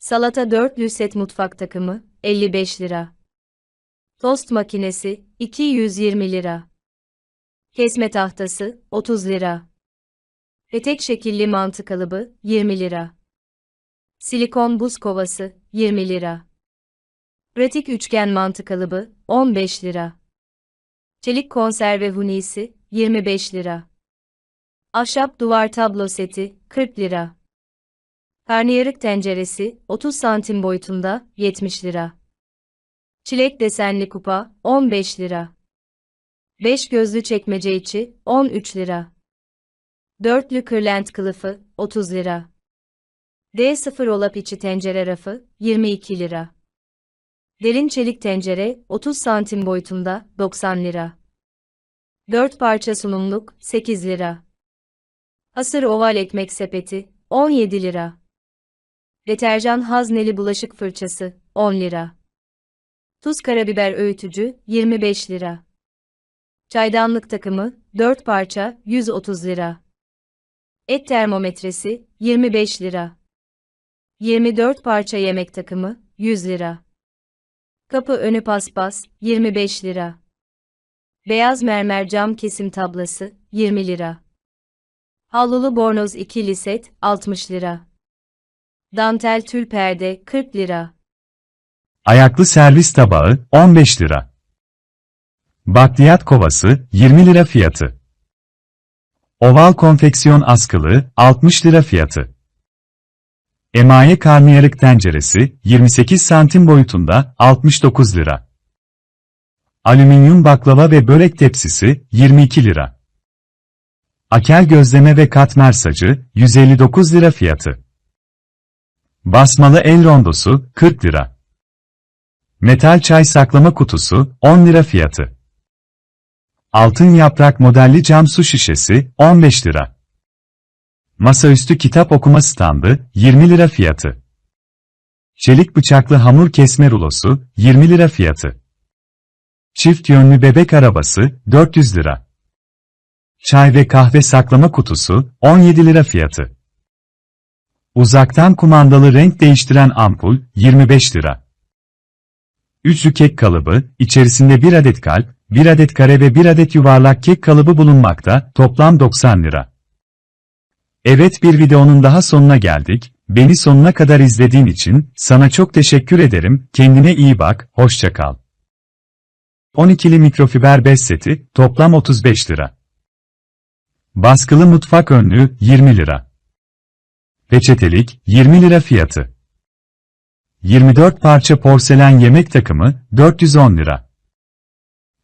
Salata dörtlü set mutfak takımı 55 lira. Tost makinesi 220 lira. Kesme tahtası 30 lira. Petek şekilli mantı kalıbı 20 lira. Silikon buz kovası 20 lira. Pratik üçgen mantı kalıbı 15 lira. Çelik konserve hunisi 25 lira. Ahşap duvar tablo seti 40 lira. Karnıyarık tenceresi 30 santim boyutunda 70 lira. Çilek desenli kupa 15 lira. 5 gözlü çekmece içi 13 lira. Dörtlü kırlent kılıfı 30 lira. D0 olap içi tencere rafı 22 lira. Derin çelik tencere 30 santim boyutunda 90 lira. 4 parça sunumluk 8 lira. Hasır oval ekmek sepeti 17 lira. Deterjan hazneli bulaşık fırçası 10 lira. Tuz karabiber öğütücü 25 lira. Çaydanlık takımı 4 parça 130 lira. Et termometresi 25 lira. 24 parça yemek takımı 100 lira. Kapı önü paspas 25 lira. Beyaz mermer cam kesim tablası 20 lira. Havlulu bornoz ikili set 60 lira. Dantel tül perde 40 lira. Ayaklı servis tabağı 15 lira. Bakliyat kovası 20 lira fiyatı. Oval konfeksiyon askılı 60 lira fiyatı. Emaye karnıyarık tenceresi 28 santim boyutunda 69 lira. Alüminyum baklava ve börek tepsisi 22 lira. Akel gözleme ve katmer sacı 159 lira fiyatı. Basmalı el rondosu 40 lira. Metal çay saklama kutusu 10 lira fiyatı. Altın yaprak modelli cam su şişesi 15 lira. Masaüstü kitap okuma standı 20 lira fiyatı. Çelik bıçaklı hamur kesme rulosu 20 lira fiyatı. Çift yönlü bebek arabası 400 lira. Çay ve kahve saklama kutusu 17 lira fiyatı. Uzaktan kumandalı renk değiştiren ampul 25 lira. Üçlü kek kalıbı, içerisinde bir adet kalp, bir adet kare ve bir adet yuvarlak kek kalıbı bulunmakta, toplam 90 lira. Evet bir videonun daha sonuna geldik, beni sonuna kadar izlediğin için, sana çok teşekkür ederim, kendine iyi bak, hoşça kal. 12'li mikrofiber bez seti, toplam 35 lira. Baskılı mutfak önlüğü, 20 lira. Peçetelik, 20 lira fiyatı. 24 parça porselen yemek takımı, 410 lira.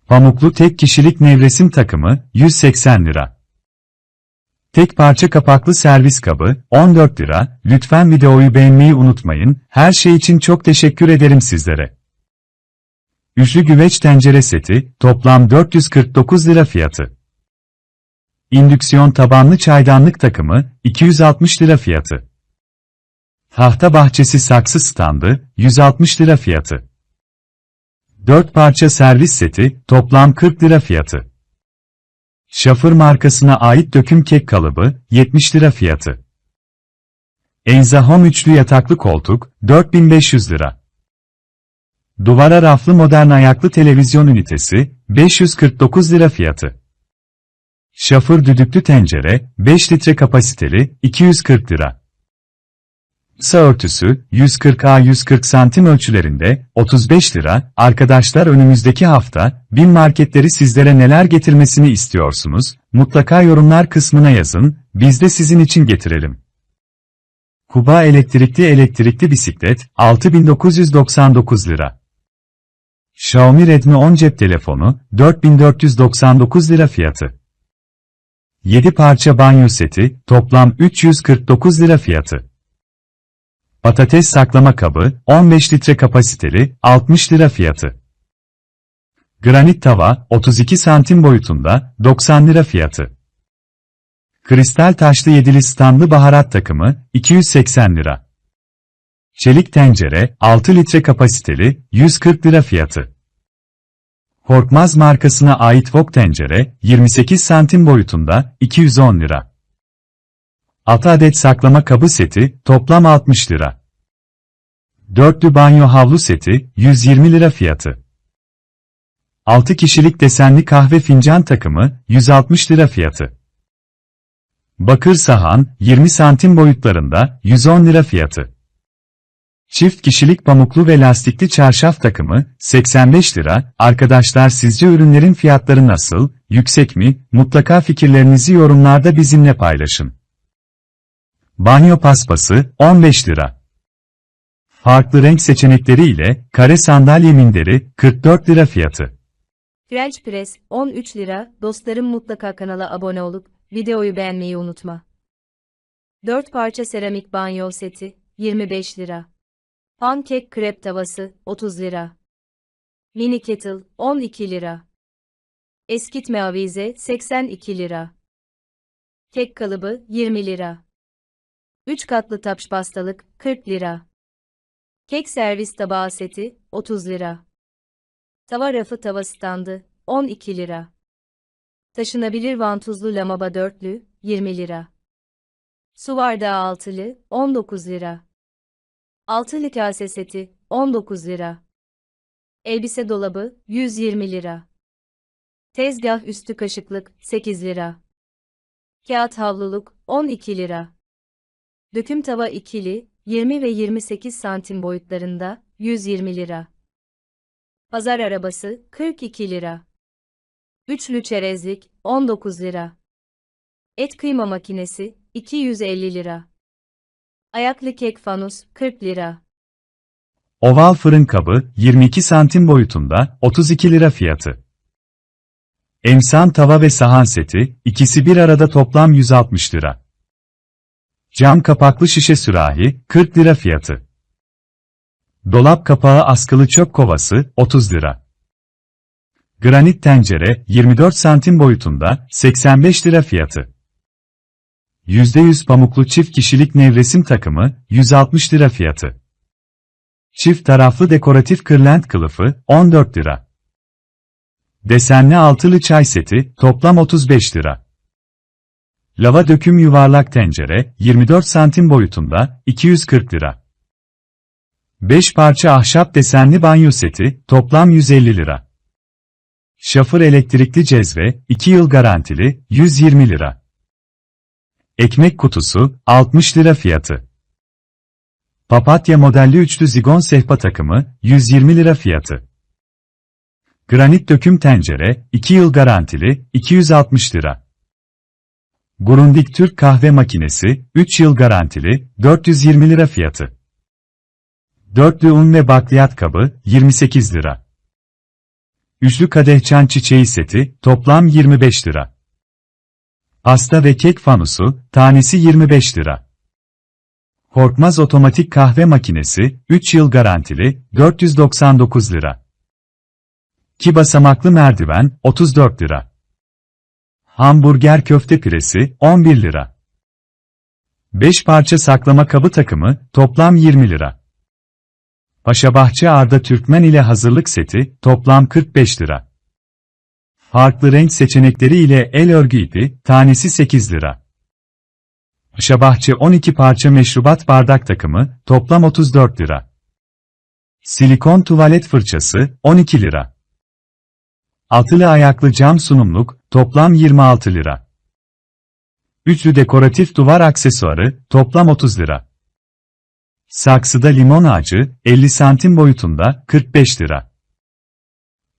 Pamuklu tek kişilik nevresim takımı, 180 lira. Tek parça kapaklı servis kabı, 14 lira. Lütfen videoyu beğenmeyi unutmayın. Her şey için çok teşekkür ederim sizlere. Üçlü güveç tencere seti, toplam 449 lira fiyatı. İndüksiyon tabanlı çaydanlık takımı, 260 lira fiyatı. Tahta bahçesi saksı standı, 160 lira fiyatı. 4 parça servis seti, toplam 40 lira fiyatı. Şafır markasına ait döküm kek kalıbı, 70 lira fiyatı. Enza Home üçlü yataklı koltuk, 4500 lira. Duvara raflı modern ayaklı televizyon ünitesi, 549 lira fiyatı. Şafır düdüklü tencere, 5 litre kapasiteli, 240 lira. Masa örtüsü, 140 x 140 santim ölçülerinde, 35 lira. Arkadaşlar önümüzdeki hafta, bin marketleri sizlere neler getirmesini istiyorsunuz? Mutlaka yorumlar kısmına yazın, biz de sizin için getirelim. Kuba elektrikli elektrikli bisiklet, 6999 lira. Xiaomi Redmi 10 cep telefonu, 4499 lira fiyatı. 7 parça banyo seti, toplam 349 lira fiyatı. Patates saklama kabı, 15 litre kapasiteli, 60 lira fiyatı. Granit tava, 32 santim boyutunda, 90 lira fiyatı. Kristal taşlı yedili standlı baharat takımı, 280 lira. Çelik tencere, 6 litre kapasiteli, 140 lira fiyatı. Korkmaz markasına ait wok tencere, 28 santim boyutunda, 210 lira. 6 adet saklama kabı seti, toplam 60 lira. Dörtlü banyo havlu seti, 120 lira fiyatı. 6 kişilik desenli kahve fincan takımı, 160 lira fiyatı. Bakır sahan, 20 santim boyutlarında, 110 lira fiyatı. Çift kişilik pamuklu ve lastikli çarşaf takımı, 85 lira. Arkadaşlar sizce ürünlerin fiyatları nasıl, yüksek mi? Mutlaka fikirlerinizi yorumlarda bizimle paylaşın. Banyo paspası, 15 lira. Farklı renk seçenekleri ile, kare sandalye minderi, 44 lira fiyatı. French Press 13 lira. Dostlarım mutlaka kanala abone olup videoyu beğenmeyi unutma. 4 parça seramik banyo seti 25 lira. Pankek krep tavası 30 lira. Mini kettle 12 lira. Eskitme avize 82 lira. Kek kalıbı 20 lira. 3 katlı tapş pastalık 40 lira. Kek servis tabağı seti 30 lira. Tava rafı tava standı 12 lira. Taşınabilir vantuzlu lamaba dörtlü 20 lira. Su bardağı altılı 19 lira. Altılı kase seti 19 lira. Elbise dolabı 120 lira. Tezgah üstü kaşıklık 8 lira. Kağıt havluluk 12 lira. Döküm tava ikili 20 ve 28 santim boyutlarında 120 lira. Pazar arabası 42 lira. Üçlü çerezlik 19 lira. Et kıyma makinesi 250 lira. Ayaklı kek fanus 40 lira. Oval fırın kabı, 22 santim boyutunda, 32 lira fiyatı. Emsan tava ve sahan seti, ikisi bir arada toplam 160 lira. Cam kapaklı şişe sürahi, 40 lira fiyatı. Dolap kapağı askılı çöp kovası, 30 lira. Granit tencere, 24 santim boyutunda, 85 lira fiyatı. %100 pamuklu çift kişilik nevresim takımı, 160 lira fiyatı. Çift taraflı dekoratif kırlent kılıfı, 14 lira. Desenli altılı çay seti, toplam 35 lira. Lava döküm yuvarlak tencere, 24 santim boyutunda, 240 lira. 5 parça ahşap desenli banyo seti, toplam 150 lira. Şafır elektrikli cezve, 2 yıl garantili, 120 lira. Ekmek kutusu, 60 lira fiyatı. Papatya modelli üçlü zigon sehpa takımı, 120 lira fiyatı. Granit döküm tencere, 2 yıl garantili, 260 lira. Grundig Türk kahve makinesi, 3 yıl garantili, 420 lira fiyatı. Dörtlü un ve bakliyat kabı, 28 lira. Üçlü kadeh çan çiçeği seti, toplam 25 lira. Pasta ve kek fanusu, tanesi 25 lira. Korkmaz otomatik kahve makinesi, 3 yıl garantili, 499 lira. 2 basamaklı merdiven, 34 lira. Hamburger köfte püresi, 11 lira. 5 parça saklama kabı takımı, toplam 20 lira. Paşabahçe Arda Türkmen ile hazırlık seti, toplam 45 lira. Farklı renk seçenekleri ile el örgü ipi, tanesi 8 lira. Paşabahçe 12 parça meşrubat bardak takımı, toplam 34 lira. Silikon tuvalet fırçası, 12 lira. Altılı ayaklı cam sunumluk, toplam 26 lira. Üçlü dekoratif duvar aksesuarı, toplam 30 lira. Saksıda limon ağacı, 50 santim boyutunda, 45 lira.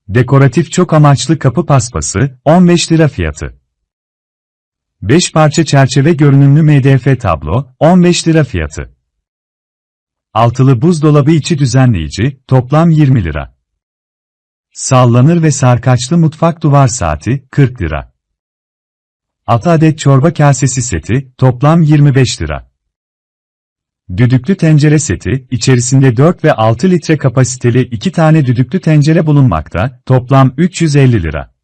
Dekoratif çok amaçlı kapı paspası, 15 lira fiyatı. 5 parça çerçeve görünümlü MDF tablo, 15 lira fiyatı. Altılı buzdolabı içi düzenleyici, toplam 20 lira. Sallanır ve sarkaçlı mutfak duvar saati, 40 lira. 6 adet çorba kasesi seti, toplam 25 lira. Düdüklü tencere seti, içerisinde 4 ve 6 litre kapasiteli 2 tane düdüklü tencere bulunmakta, toplam 350 lira.